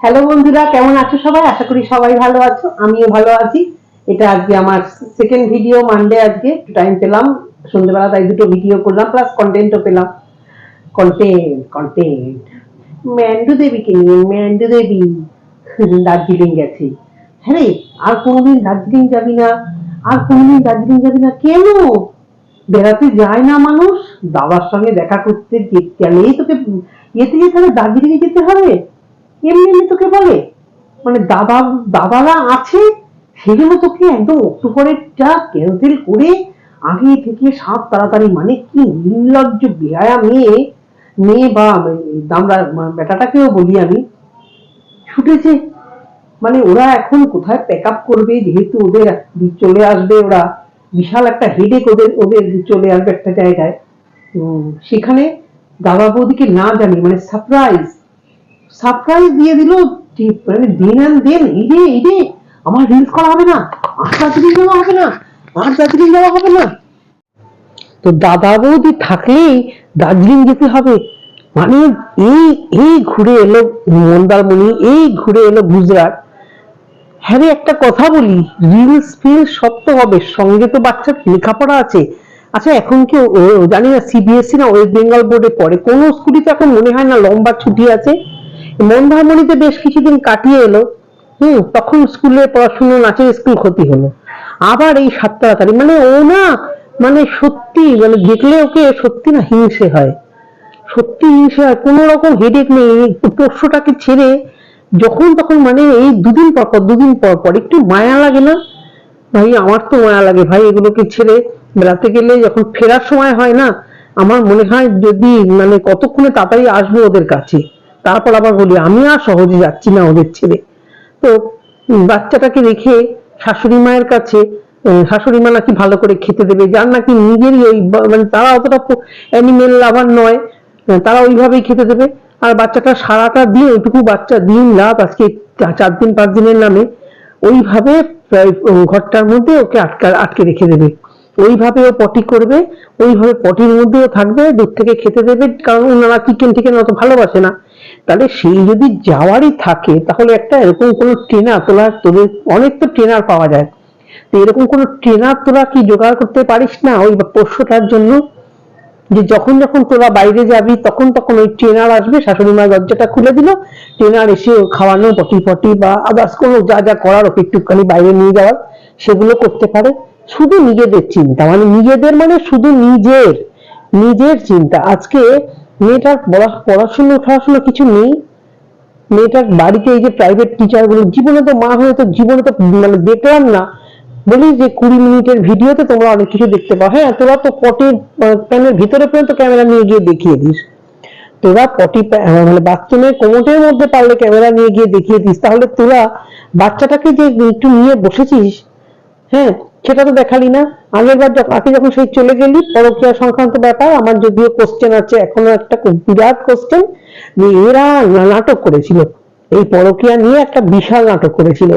Hello বন্ধুরা, কেমন আছো সবাই? আশা করি সবাই ভালো আছো, আমিও ভালো আছি। এটা আজকে আমার সেকেন্ড ভিডিও মানডে আজকে টাইম পেলাম। সন্ধ্যেবেলা তাই দুটো ভিডিও করলাম প্লাস কন্টেন্টও পেলাম। কন্টেন্ট কন্টেন্ট ম্যান্ডু দেবীকে নিয়ে ম্যান্ডু দেবী দার্জিলিং গেছি। হ্যাঁ রে, আর কোনোদিন দার্জিলিং যাবি না? আর কোনোদিন দার্জিলিং যাবি না? কেন? বেড়াতে যায় না মানুষ? দাদার সঙ্গে দেখা করতে গেলেই তোকে, ইয়েতে যেতে হবে দার্জিলিং যেতে হবে? এমনি এমনি তোকে বলে? মানে দাদা, দাদারা আছে? সেগুলো তোকে একদম অক্টোবরেরটা ক্যান্সেল করে আগে থেকে সাত তাড়াতাড়ি মানে কি নির্লজ্জ বেহায়া মেয়ে মেয়ে বা আমরা বেটাটাকেও বলি আমি, ছুটেছে। মানে ওরা এখন কোথায় প্যাক আপ করবে? যেহেতু ওদের চলে আসবে ওরা, বিশাল একটা হেডেক ওদের ওদের চলে আসবে একটা জায়গায়। সেখানে দাদা বৌদিকে না জানি মানে সারপ্রাইজ সারপ্রাইজ দিয়ে দিল মানে দেন অ্যান্ড দেন, এই রে আমার রিলস করা হবে না আর দার্জিলিং যাওয়া হবে না আর দার্জিলিং যাওয়া হবে না। তো দাদা বৌদি থাকলেই দার্জিলিং যেতে হবে। মানে এই এই ঘুরে এলো মন্দারমণি, এই ঘুরে এলো গুজরাট। হ্যাঁ একটা কথা বলি রিলস ফিল সব তো হবে, সঙ্গে তো বাচ্চার লেখাপড়া আছে। আচ্ছা এখন কি জানি না সিবিএসসি না ওয়েস্ট বেঙ্গল বোর্ডে পড়ে, কোনো স্কুলে তো এখন মনে হয় না লম্বা ছুটি আছে। মন্দারমণিতে বেশ কিছুদিন কাটিয়ে এলো। হুম, তখন স্কুলে পড়াশুনো, নাচের স্কুল ক্ষতি হলো। আবার এই সাত তাড়াতাড়ি মানে ও না মানে সত্যি মানে দেখলে ওকে সত্যি না হিংসে হয়। সত্যি হিংসে হয়, কোনো রকম হেডেক নেই। পোষ্যটাকে ছেড়ে যখন তখন মানে এই দুদিন পর পর, দুদিন পর পর, একটু মায়া লাগে না? ভাই, আমার তো মায়া লাগে ভাই, এগুলোকে ছেড়ে বেড়াতে গেলে যখন ফেরার সময় হয় না, আমার মনে হয় যদি মানে কতক্ষণে তাড়াতাড়ি আসব ওদের কাছে। তারপর আবার বলি, আমি আর সহজে যাচ্ছি না ওদের ছেড়ে। তো বাচ্চাটাকে রেখে শাশুড়ি মায়ের কাছে শাশুড়ি মা নাকি ভালো করে খেতে দেবে, যার নাকি নিজেরই ওই মানে তারা অতটা অ্যানিমেল লাভার নয় তারা ওইভাবেই খেতে দেবে। আর বাচ্চাটা সারাটা দিন, ওইটুকু বাচ্চা দিন, রাত আজকে চার দিন, পাঁচ দিনের নামে, ওইভাবে ঘরটার মধ্যে ওকে আটকা, আটকে রেখে দেবে। ওইভাবে ও পটি করবে, ওইভাবে পটির মধ্যেও থাকবে দূর থেকে খেতে দেবে, কারণ ওনারা চিকেন টিকেন অত ভালোবাসে না। তাহলে সেই যদি যাওয়ারই থাকে, তাহলে একটা এরকম কোনো ট্রেনার তোলার তোদের অনেক তো ট্রেনার পাওয়া যায়। তো এরকম কোনো ট্রেনার তোরা কি জোগাড় করতে পারিস না ওই পোষ্যটার জন্য? যে যখন যখন তোরা বাইরে যাবি, তখন তখন ওই ট্রেনার আসবে শাশুড়ি মা দরজাটা খুলে দিল, ট্রেনার এসে খাওয়ানো, পটি পটি বা আদার্স কোনো যা যা করার ওকে একটুখানি বাইরে নিয়ে যাওয়ার, সেগুলো করতে পারে। শুধু নিজেদের চিন্তা মানে নিজেদের মানে শুধু নিজের নিজের চিন্তা। আজকে মেয়েটার পড়া- পড়াশুনো, ঠড়াশুনো কিছু নেই। মেয়েটার বাড়িতে এই যে প্রাইভেট টিচারগুলো, জীবনে তো মা হয়ে তো জীবনে তো মানে দেখলাম না। বলি যে কুড়ি মিনিটের ভিডিওতে তোমরা অনেক কিছু দেখতে পাও। হ্যাঁ তোরা তো পটের প্যানের ভিতরে পর্যন্ত ক্যামেরা নিয়ে গিয়ে দেখিয়ে দিস। তোরা পটি মানে বাথরুমের কোমোটের মধ্যে পারলে ক্যামেরা নিয়ে গিয়ে দেখিয়ে দিস। তাহলে তোরা বাচ্চাটাকে যে একটু নিয়ে বসেছিস হ্যাঁ সেটা তো দেখালি না। আগের বার আগে যখন সেই চলে গেলি, পরকীয়া সংক্রান্ত ব্যাপার, আমার যদিও কোশ্চেন আছে, এখনও একটা বিরাট কোশ্চেন যে এরা নাটক করেছিল। এই পরকীয়া নিয়ে একটা বিশাল নাটক করেছিল।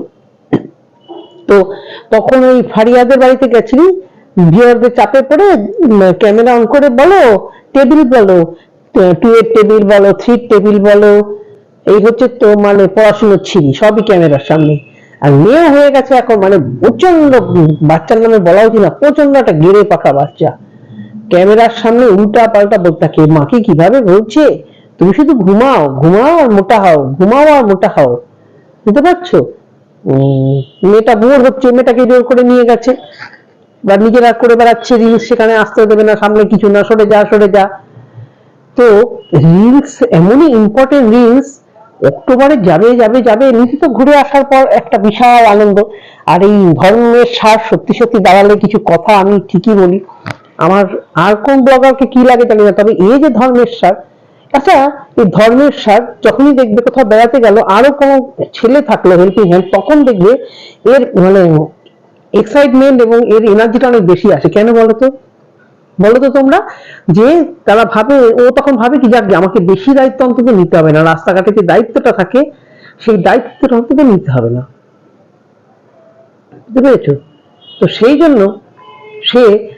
তো তখন ওই ফারিয়াদের বাড়িতে গেছিলি ভিওরদের চাপে পড়ে ক্যামেরা অন করে বলো টেবিল বলো টু এর টেবিল বলো থ্রি টেবিল বলো, এই হচ্ছে তো মানে পড়াশুনোর ছিরি সবই ক্যামেরার সামনে। আর মেয়ে হয়ে গেছে এখন মানে প্রচণ্ড বাচ্চার নামে বলা উচিত না প্রচণ্ড একটা গেড়ে পাকা বাচ্চা। ক্যামেরার সামনে উল্টা পাল্টা বলতে থাকে মাকে কীভাবে বলছে? তুমি শুধু ঘুমাও ঘুমাও আর মোটা হও, ঘুমাও আর মোটা হও। বুঝতে পারছ? মেয়েটা বোর হচ্ছে, মেয়েটাকে জোর করে নিয়ে গেছে। বা নিজেরা করে বেড়াচ্ছে রিলস সেখানে আসতে দেবে না, সামনে কিছু না, সরে যা সরে যা। তো রিলস এমনই ইম্পর্টেন্ট রিলস অক্টোবরে যাবে যাবে যাবে, এমনিতে তো ঘুরে আসার পর একটা বিশাল আনন্দ। আর এই ধর্মের সার সত্যি সত্যি দাঁড়ালে কিছু কথা আমি ঠিকই বলি। আমার আর কোন ব্লগারকে কি লাগে জানি না, তবে এই যে ধর্মের সার আচ্ছা এই ধর্মের সার যখনই দেখবে কোথাও বেড়াতে গেল, আরও কোনো ছেলে থাকল হেল্পিং হ্যান্ড তখন দেখবে এর মানে এক্সাইটমেন্ট এবং এর এনার্জিটা অনেক বেশি আসে। কেন বলো তো বলো তো তোমরা যে তারা ভাবে, ও তখন ভাবে কি, যাক আমাকে বেশি দায়িত্ব অন্তত নিতে হবে না, রাস্তাঘাটে যে দায়িত্বটা থাকে, সেই দায়িত্বটা অন্তত নিতে হবে না। বুঝতে পেরেছ? তো সেই জন্য সে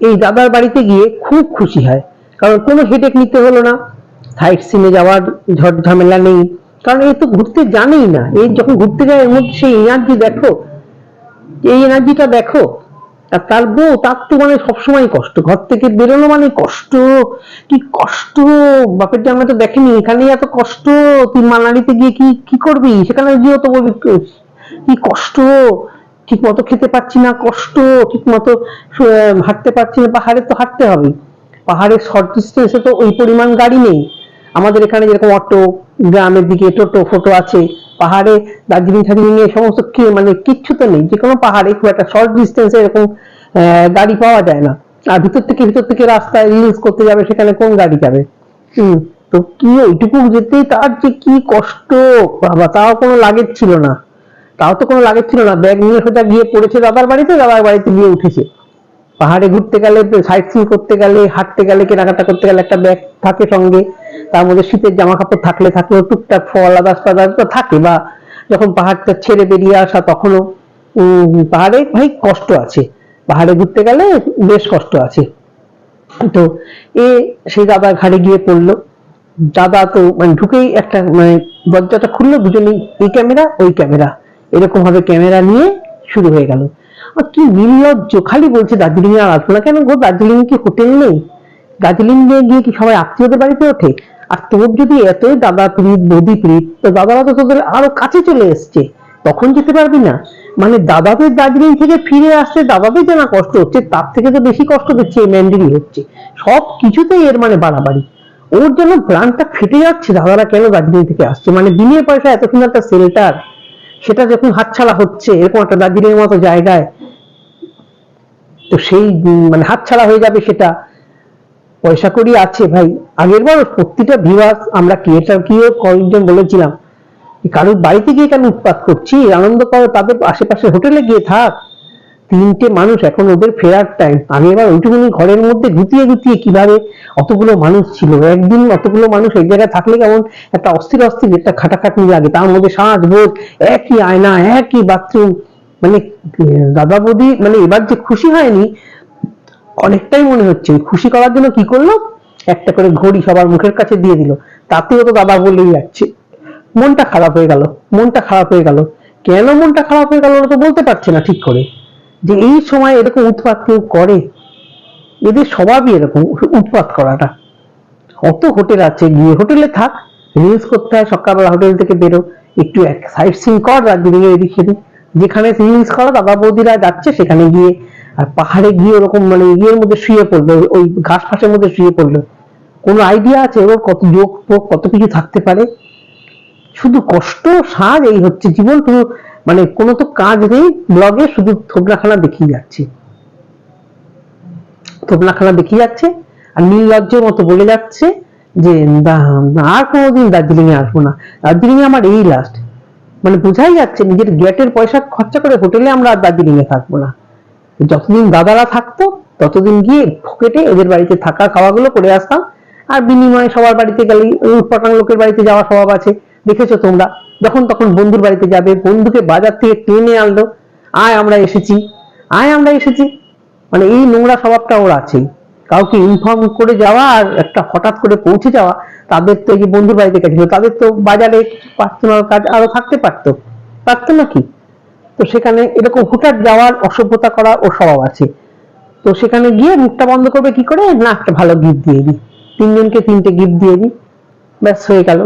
এই দাদার বাড়িতে গিয়ে খুব খুশি হয়। কারণ কোনো হেডেক নিতে হলো না। সাইট সিনে যাওয়ার ঝড় ঝামেলা নেই। কারণ এই তো ঘুরতে জানেই না। এই যখন ঘুরতে যায়, এর মধ্যে সেই এনার্জি দেখো। এই এনার্জিটা দেখো। আর তার বউ, তার তো মানে সবসময় কষ্ট। ঘর থেকে বেরোনো মানে কষ্ট। কি কষ্ট? বাপের জামা তো দেখেনি এখানে এত কষ্ট। তুই মানালিতে গিয়ে কি কি করবি? সেখানে গিয়েও তো বলবি, কি কষ্ট? ঠিক মতো খেতে পাচ্ছি না, কষ্ট। ঠিক মতো হাঁটতে পারছি না, পাহাড়ে তো হাঁটতে হবে। পাহাড়ের শর্ট ডিস্টেন্সে তো ওই পরিমাণ গাড়ি নেই। আমাদের এখানে যেরকম অটো, গ্রামের দিকে টোটো, ফোটো আছে। পাহাড়ে দার্জিলিং টার্জিলিং এ সমস্ত মানে কিচ্ছু তো নেই। যে কোনো পাহাড়ে খুব একটা শর্ট ডিস্টেন্সে এরকম গাড়ি পাওয়া যায় না। আর ভিতর থেকে ভিতর থেকে রাস্তায় রিলস করতে যাবে, সেখানে কোন গাড়ি যাবে? তো কি ওইটুকু যেতেই তার যে কি কষ্ট, বাবা, তাও কোনো লাগেজ ছিল না। তাও তো কোনো লাগেজ ছিল না। ব্যাগ নিয়ে সোজা গিয়ে পড়েছে দাদার বাড়িতে দাদার বাড়িতে গিয়ে উঠেছে। পাহাড়ে ঘুরতে গেলে সাইট সিন করতে গেলে, হাঁটতে গেলে, কেনাকাটা করতে গেলে একটা ব্যাগ থাকে সঙ্গে। তার মধ্যে শীতের জামা কাপড় থাকলে থাকলেও টুকটাক ফল আদাস ফাদার্স তো থাকে, বা যখন পাহাড়টা ছেড়ে বেরিয়ে আসা তখনও পাহাড়ে ভাই কষ্ট আছে। পাহাড়ে ঘুরতে গেলে বেশ কষ্ট আছে। তো এ সেই দাদার ঘাড়ে গিয়ে পড়ল। দাদা তো মানে ঢুকেই একটা মানে দরজাটা খুললো, দুজনেই, এই ক্যামেরা, ওই ক্যামেরা। এরকম ভাবে ক্যামেরা নিয়ে শুরু হয়ে গেল। আর কি নির্লজ্জ, খালি বলছে, দার্জিলিং এ আর আসব না কেন গো? দার্জিলিং কি হোটেল নেই? দার্জিলিং গিয়ে কি সবাই আত্মীয়দের বাড়িতে ওঠে? আর তোর যদি এতই দাদা প্রীত বৌদি প্রীত তো দাদারা তো তোদের আরও কাছে চলে এসছে। তখন যেতে পারবি না। মানে দাদাদের দার্জিলিং থেকে ফিরে আসতে দাদাদের যে না কষ্ট হচ্ছে, তার থেকে তো বেশি কষ্ট দিচ্ছে এই ম্যান্ডেরি হচ্ছে। সব কিছুতেই এর মানে বাড়াবাড়ি। ওর জন্য প্রাণটা ফেটে যাচ্ছে, দাদারা কেন দার্জিলিং থেকে আসছে? মানে বিনিয়ে পয়সা এত সুন্দর একটা সেল্টার সেটা যখন হাতছাড়া হচ্ছে, এরকম একটা দার্জিলিং এর মতো জায়গায়, তো সেই মানে হাতছাড়া হয়ে যাবে সেটা। পয়সা করি আছে ভাই। আগের বার প্রতিটা ভিউয়ার্স আমরা ক্রিয়েটার কিও কয়েকজন বলেছিলাম কারোর বাড়িতে গিয়ে কেন উৎপাত করছি? আনন্দ করো তাদের আশেপাশে হোটেলে গিয়ে থাক। তিনটে মানুষ এখন ওদের ফেরার টাইম আগের বার ওইটুকুনি ঘরের মধ্যে গুটিয়ে গুটিয়ে কীভাবে অতগুলো মানুষ ছিল? একদিন অতগুলো মানুষ এক জায়গায় থাকলে কেমন একটা অস্থির অস্থির একটা খাটাখাটনি লাগে। তার মধ্যে সাজ বোধ একই আয়না, একই বাথরুম মানে দাদা বৌদি মানে এবার যে খুশি হয়নি অনেকটাই মনে হচ্ছে। খুশি করার জন্য কি করল? একটা করে ঘড়ি সবার মুখের কাছে দিয়ে দিল। তাতেও তো দাদা বলেই যাচ্ছে। মনটা খারাপ হয়ে গেল। মনটা খারাপ হয়ে গেল। কেন মনটা খারাপ হয়ে গেল তো বলতে পারছে না ঠিক করে। যে এই সময় এরকম উৎপাত কেউ করে, এদের স্বভাবই এরকম উৎপাত করাটা। অত হোটেল আছে, গিয়ে হোটেলে থাক। রিলস করতে হয়, সকালবেলা হোটেল থেকে বেরো। একটু এক সাইড সিন কর এর এদিক সেদিক। যেখানে রিলস করা দাদা বৌদিরা যাচ্ছে, সেখানে গিয়ে আর পাহাড়ে গিয়ে ওরকম মানে ইয়ের মধ্যে শুয়ে পড়ল, ওই ঘাস ফাঁসের মধ্যে শুয়ে পড়ল। কোনো আইডিয়া আছে ওর কত যোগ কত কিছু থাকতে পারে? শুধু কষ্ট সাজ এই হচ্ছে জীবন শুধু মানে কোনো তো কাজ নেই ব্লগে শুধু থোবলাখানা দেখিয়ে যাচ্ছে। থোবলাখানা দেখিয়ে যাচ্ছে, আর নির্লজ্জের মতো বলে যাচ্ছে যে আর কোনোদিন দার্জিলিং এ আসব না। দার্জিলিং এ আমার এই লাস্ট মানে বোঝাই যাচ্ছে, নিজের গেটের পয়সা খরচা করে হোটেলে আমরা আর দার্জিলিং এ থাকব না। যতদিন দাদারা থাকতো, ততদিন গিয়ে পকেটে এদের বাড়িতে থাকা খাওয়াগুলো করে আসতাম। আর বিনিময়ে সবার বাড়িতে গেলেই, ওই উৎপাটাং লোকের বাড়িতে যাওয়ার স্বভাব আছে। দেখেছ তোমরা? যখন তখন বন্ধুর বাড়িতে যাবে, বন্ধুকে বাজার থেকে টেনে আনলো। আয় আমরা এসেছি, আয় আমরা এসেছি। মানে এই নোংরা স্বভাবটা ওর আছেই। কাউকে ইনফর্ম করে যাওয়া আর একটা হঠাৎ করে পৌঁছে যাওয়া, তাদের তো এই বন্ধুর বাড়িতে গেছিল। তাদের তো বাজারে পার্সোনাল কাজ আরও থাকতে পারতো। পারতো নাকি তো সেখানে এরকম হুটার যাওয়ার অসভ্যতা করা ও স্বভাব আছে। তো সেখানে গিয়ে মুখটা বন্ধ করবে কি করে? না, একটা ভালো গিফট দিয়ে দিই। তিনজনকে তিনটে গিফট দিয়ে দিই। ব্যাস, হয়ে গেল।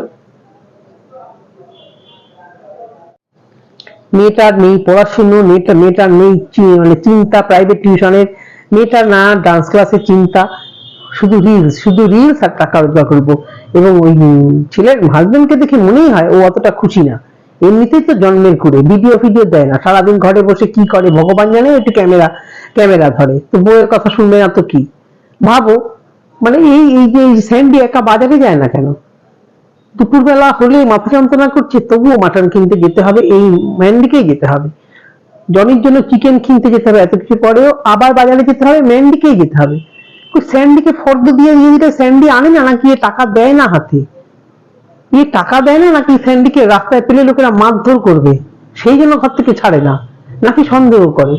মেয়েটার নেই পড়াশুনো, মেয়েটা, মেয়েটার নেই মানে চিন্তা প্রাইভেট টিউশনের মেয়েটার না ডান্স ক্লাসের চিন্তা। শুধু রিলস শুধু রিলস আর টাকা রোজগার করব। এবং ওই ছেলের হাজবেন্ডকে দেখে মনেই হয় ও অতটা খুশি না। এমনিতেই তো জন্মের করে ভিডিও ফিডিও দেয় না। সারাদিন ঘরে বসে কি করে? ভগবান জানে একটু ক্যামেরা ক্যামেরা ধরে। তো বউয়ের কথা শুনবে না তো কি? ভাবো মানে এই এই যে স্যান্ডি একা বাজারে যায় না কেন? দুপুরবেলা হলে মাথা যন্ত্রণা করছে, তবুও মাটন কিনতে যেতে হবে, এই ম্যান্ডিকেই যেতে হবে। জনির জন্য চিকেন কিনতে যেতে হবে, এত কিছু পরেও আবার বাজারে যেতে হবে ম্যান্ডিকেই যেতে হবে। স্যান্ডিকে ফর্দ দিয়ে দিয়ে দিলে স্যান্ডি আনে না নাকি টাকা দেয় না হাতে এ টাকা দেয় না নাকি স্যান্ডিকে রাস্তায় পেলে লোকেরা মারধর করবে? সেই জন্য ঘর থেকে ছাড়ে না। নাকি সন্দেহ করে?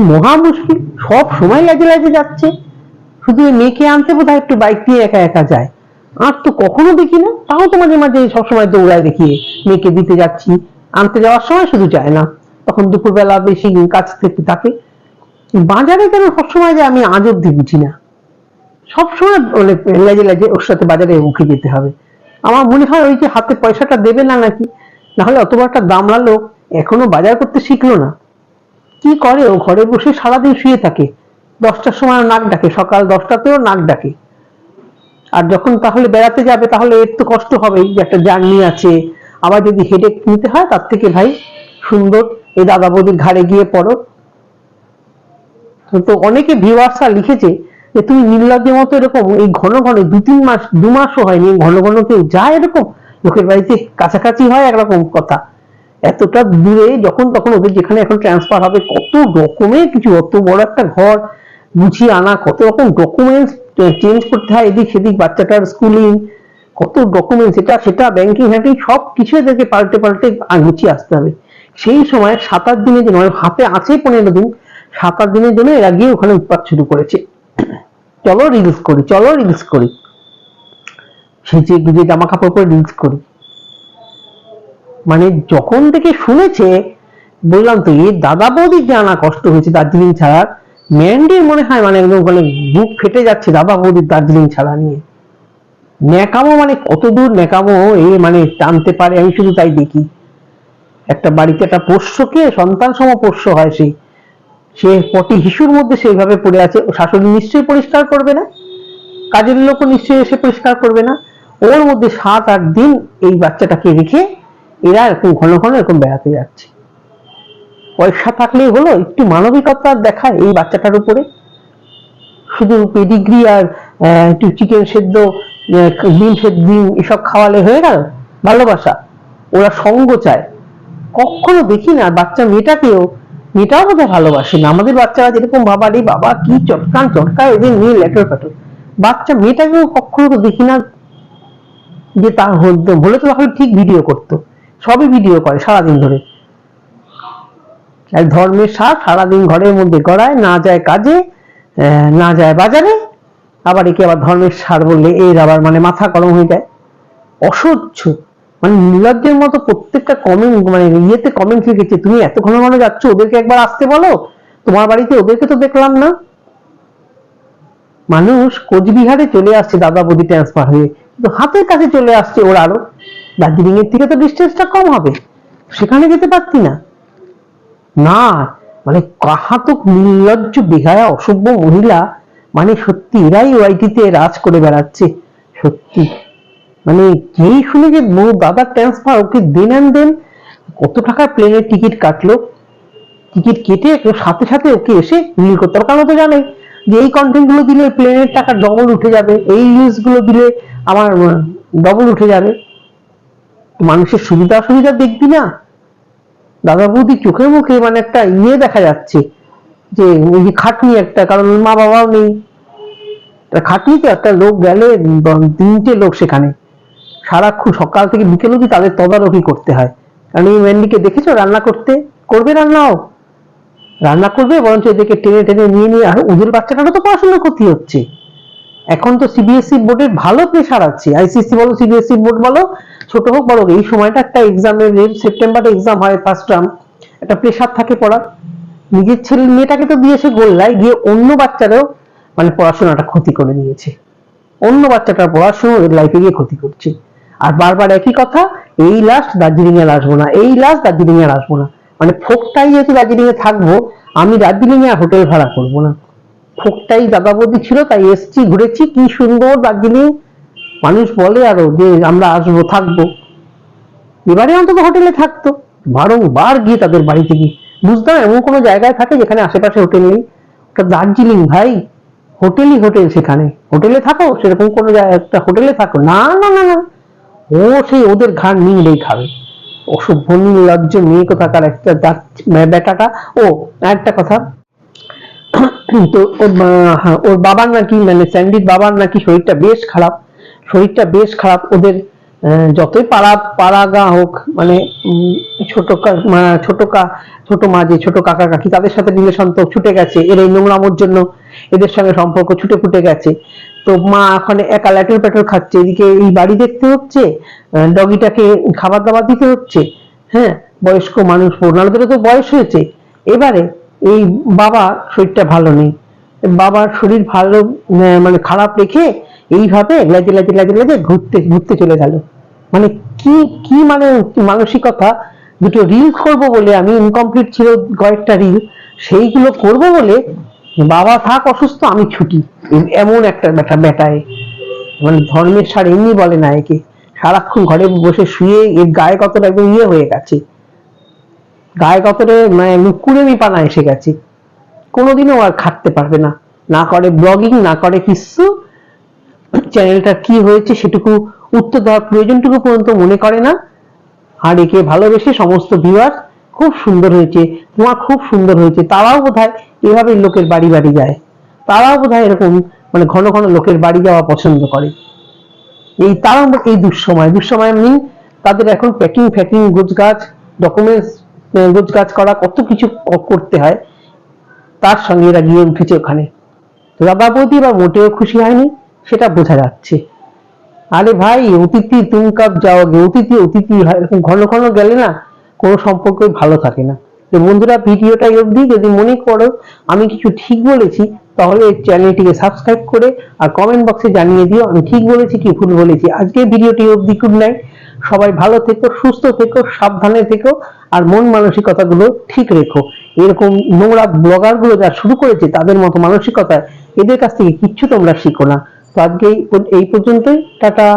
মহা মুশকিল। সব সময় লাজে লাজে যাচ্ছে। শুধু মেয়েকে আনতে বোধ একটু বাইক নিয়ে একা একা যায়। আর তো কখনো দেখি না। তাও তো মাঝে মাঝে সবসময় দৌড়ায় দেখি মেয়েকে দিতে যাচ্ছি। আনতে যাওয়ার সময় শুধু যায় না। তখন দুপুরবেলা বেশি কাছ থেকে থাকে। বাজারে কেন সবসময় যে আমি আজ অব্দি বুঝি না। সবসময় মানে লেজে লেজে ওর সাথে বাজারে মুখে যেতে হবে। আমার মনে হয় ওই যে হাতে পয়সাটা দেবে না নাকি? নাহলে অত একটা দামড়া লোক এখনও বাজার করতে শিখলো না। কি করে? ও ঘরে বসে সারাদিন শুয়ে থাকে। দশটার সময় নাক ডাকে, সকাল দশটাতেও নাক ডাকে। আর যখন তাহলে বেড়াতে যাবে, তাহলে এর তো কষ্ট হবেই যে একটা জার্নি আছে। আবার যদি হেডেক নিতে হয়, তার থেকে ভাই সুন্দর, এই দাদা বৌদির ঘাড়ে গিয়ে পড়ো। তো অনেকে ভিউয়ার্সরা লিখেছে যে তুমি নির্লজ্জের মতো এরকম এই ঘন ঘন দু তিন মাস, দু মাসও হয়নি ঘন ঘন কেউ যায় এরকম, লোকের বাড়িতে কাছাকাছি হয় একরকম কথা। এতটা দূরে যখন তখন ওদের যেখানে এখন ট্রান্সফার হবে, কত রকমের কিছু অত বড় একটা ঘর গুছিয়ে আনা, কত রকম ডকুমেন্টস চেঞ্জ করতে হয়, এদিক সেদিক, বাচ্চাটার স্কুলিং কত ডকুমেন্টস এটা সেটা ব্যাংকিং হ্যাঙ্কিং সব কিছু এদেরকে পাল্টে পাল্টে গুছিয়ে আসতে হবে। সেই সময় সাত আট দিনের জন্য, হাতে আছে পনেরো দিন সাত আট দিনের জন্য এরা গিয়ে ওখানে উৎপাত শুরু করেছে। চলো রিলস করি, চলো রিলস করি। সেজে গুজে জামা কাপড় পরে রিলস করি। মানে যখন থেকে শুনেছে, বললাম তো এই দাদা বৌদির জানা কষ্ট হয়েছে দার্জিলিং ছাড়ার, ম্যান্ডির মনে হয় মানে একদম মানে বুক ফেটে যাচ্ছে দাদা বৌদির দার্জিলিং ছাড়া নিয়ে। ন্যাকামো মানে কত দূর ন্যাকামো, এ মানে টানতে পারে, আমি শুধু তাই দেখি। একটা বাড়িতে একটা পোষ্যকে, সন্তান সম পোষ্য হয় সেই সে পটি হিসুর মধ্যে সেইভাবে পড়ে আছে শাশুড়ি নিশ্চয়ই পরিষ্কার করবে না? কাজের লোকও নিশ্চয়ই এসে পরিষ্কার করবে না? ওর মধ্যে সাত, আট দিন এই বাচ্চাটাকে রেখে এরা এরকম ঘন ঘন এরকম বেড়াতে যাচ্ছে। পয়সা থাকলেই হলো, একটু মানবিকতা দেখায় এই বাচ্চাটার উপরে। শুধু পেডিগ্রি আর একটু চিকেন সেদ্ধ ডিম সেদ্ধ, ডিম এসব খাওয়ালে হয়ে গেল? ভালোবাসা। ওরা সঙ্গ চায়। কখনো দেখি না বাচ্চা মেয়েটাকেও মেয়েটাও বোধহয় ভালোবাসে না। আমাদের বাচ্চারা যেরকম বাবা রে বাবা, কি চটকান চটকায় এদের নিয়ে লেটর পেটর বাচ্চা মেয়েটাকেও কখনো তো দেখি না যে তার হল- হলে তো তাহলে ঠিক ভিডিও করতো। সবই ভিডিও করে সারাদিন ধরে। আর ধর্মের সার সারাদিন ঘরের মধ্যে গড়ায়, না যায় কাজে না যায় বাজারে। আবার একে আবার ধর্মের সার বললে এর আবার মানে মাথা গরম হয়ে যায়। অসহ্য। মানে নির্লজ্জের মতো প্রত্যেকটা কমেন্ট মানে ইয়েতে কমেন্ট লিখেছে তুমি এত ঘন ঘন যাচ্ছ, ওদেরকে একবার আসতে বলো? তোমার বাড়িতে ওদেরকে তো দেখলাম না। মানুষ কোচবিহারে চলে আসছে দাদা বৌদি ট্রান্সফার হয়ে। কিন্তু হাতের কাছে চলে আসছে ওর আরও। দার্জিলিং এর থেকে তো ডিস্টেন্সটা কম হবে। সেখানে যেতে পারতি না। না মানে কাহাতক নির্লজ্জ, বেহায়া, অসভ্য মহিলা মানে সত্যি এরাই ওয়াইটিতে রাজ করে বেড়াচ্ছে। সত্যি। মানে যেই শুনে যে বউ দাদা transfer okay then and then, কত টাকার প্লেনের টিকিট কাটলো? টিকিট কেটে সাথে সাথে ওকে এসে রিল করতে হবে। কারণ তো জানে যে এই কন্টেন্টগুলো দিলে প্লেনের টাকা ডবল উঠে যাবে, এই রিলসগুলো দিলে আমার ডবল উঠে যাবে। মানুষের সুবিধা অসুবিধা দেখবি না? দাদা বৌদি চোখে মুখে মানে একটা ইয়ে দেখা যাচ্ছে যে ওই যে খাটনি একটা, কারণ মা বাবাও নেই। খাটনি তো একটা লোক গেলে তিনটে লোক সেখানে। সারাক্ষণ সকাল থেকে বিকেল অবধি তাদের তদারকি করতে হয়। কারণ এই ম্যান্ডিকে দেখেছ রান্না করতে? করবে রান্নাও? রান্না করবে, বরঞ্চ এদেরকে টেনে টেনে নিয়ে নিয়ে আর ওদের বাচ্চাটারও তো পড়াশোনার ক্ষতি হচ্ছে। এখন তো সিবিএসসি বোর্ডের E ভালো প্রেশার আছে। আইসিএসসি বলো সিবিএসসি বোর্ড বলো, ছোট হোক, বড় এই সময়টা একটা এক্সামের সেপ্টেম্বরে এক্সাম হয় ফার্স্ট টার্ম একটা প্রেশার থাকে পড়ার। নিজের ছেলে, মেয়েটাকে তো দিয়েছে গোল্লায় গিয়ে অন্য বাচ্চারাও মানে পড়াশোনাটা ক্ষতি করে নিয়েছে অন্য বাচ্চাটার পড়াশোনা ওদের লাইফে গিয়ে ক্ষতি করছে। আর বারবার একই কথা, এই লাস্ট দার্জিলিং এ আসব না, এই লাস্ট দার্জিলিং এ আসব না। মানে ফোকটাই যেহেতু দার্জিলিং এ থাকব, আমি দার্জিলিং এ হোটেল ভাড়া করব না। ফোকটাই দাদা বৌদি ছিল, তাই এসছি, ঘুরেছি, কি সুন্দর দার্জিলিং। মানুষ বলে আরও যে আমরা আসব, থাকব। এবারে অন্তত হোটেলে থাকতো। বারংবার গিয়ে তাদের বাড়িতে গিয়ে। বুঝতাম এমন কোনো জায়গায় থাকে যেখানে আশেপাশে হোটেল নেই। ওটা দার্জিলিং ভাই, হোটেলই হোটেল সেখানে। হোটেলে থাকো, সেরকম কোনো একটা হোটেলে থাকো। না না না না। ও সেই ওদের ঘাড় নিংড়েই খাবে। অসভ্য নির্লজ্জ মেয়ে কোথাকার একটা বেটাটা? ও একটা কথা। তো ওর হ্যাঁ, ওর বাবার নাকি মানে স্যান্ডির বাবার নাকি শরীরটা বেশ খারাপ। শরীরটা বেশ খারাপ। ওদের যতই পাড়া পাড়াগা হোক মানে ছোট ছোট কা ছোট মা যে ছোট কাকা কাকি তাদের সাথে রিলেশন তো ছুটে গেছে। এর এই নোংরামোর জন্য এদের সঙ্গে সম্পর্ক ছুটে ফুটে গেছে। তো মা ওখানে একা ল্যাটর প্যাটর খাচ্ছে, এদিকে এই বাড়ি দেখতে হচ্ছে ডগিটাকে খাবার দাবার দিতে হচ্ছে হ্যাঁ বয়স্ক মানুষ, রোনালদোরও তো বয়স হয়েছে। এবারে এই বাবা শরীরটা ভালো নেই। বাবার শরীর ভালো মানে খারাপ রেখে এইভাবে লাজে লাজে লাজে লাজে ঘুরতে ঘুরতে চলে গেল। মানে কি কি মানে মানসিকতা, দুটো রিল করব বলে আমি ইনকমপ্লিট ছিল কয়েকটা রিল, সেইগুলো করব বলে বাবা থাক অসুস্থ, আমি ছুটি। এমন একটা ব্যাটা বেটায় মানে ধর্মের সার এমনি বলে না একে। সারাক্ষণ ঘরে বসে শুয়ে এর গায়ে কতটা একদম ইয়ে হয়ে গেছে। গায়ে কতটা মানে কুড়েমি পানা এসে গেছে। কোনোদিনও আর খাটতে পারবে না। না করে ব্লগিং না করে কিছু। চ্যানেলটা কি হয়েছে সেটুকু উত্তর দেওয়ার প্রয়োজনটুকু পর্যন্ত মনে করে না। আর একে ভালোবেসে সমস্ত ভিউয়ার খুব সুন্দর হয়েছে তোমার খুব সুন্দর হয়েছে। তারাও বোধহয় এভাবে লোকের বাড়ি বাড়ি যায়। তারাও বোধহয় এরকম মানে ঘন ঘন লোকের বাড়ি যাওয়া পছন্দ করে। এই তারাও এই দুঃসময় দুঃসময় এমনি তাদের এখন প্যাকিং ফ্যাকিং গোছগাছ ডকুমেন্টস গোছগাছ করা কত কিছু করতে হয়, তার সঙ্গে এরা গিয়ে উঠেছে ওখানে। দাদা বৌদি বা মোটেও খুশি হয়নি, সেটা বোঝা যাচ্ছে। আরে ভাই, অতিথি, তুমি কাপ যাওয়াগে অতিথি অতিথি হয়, এরকম ঘন ঘন গেলে না কোনো সম্পর্কই ভালো থাকে না। তো বন্ধুরা ভিডিওটা অবধি যদি মনে করো আমি কিছু ঠিক বলেছি, তাহলে চ্যানেলটিকে সাবস্ক্রাইব করে আর কমেন্ট বক্সে জানিয়ে দিও, আমি ঠিক বলেছি কি ভুল বলেছি। আজকে ভিডিওটি অবধি গুড নাইট সবাই ভালো থেকো, সুস্থ থেকো, সাবধানে থেকো, আর মন মানসিকতাগুলো ঠিক রেখো। এরকম নোংরা ব্লগারগুলো যা শুরু করেছে, তাদের মতো মানসিকতা এদের কাছ থেকে কিচ্ছু তোমরা শিখো না। তো আজকে এই পর্যন্তই, টাটা।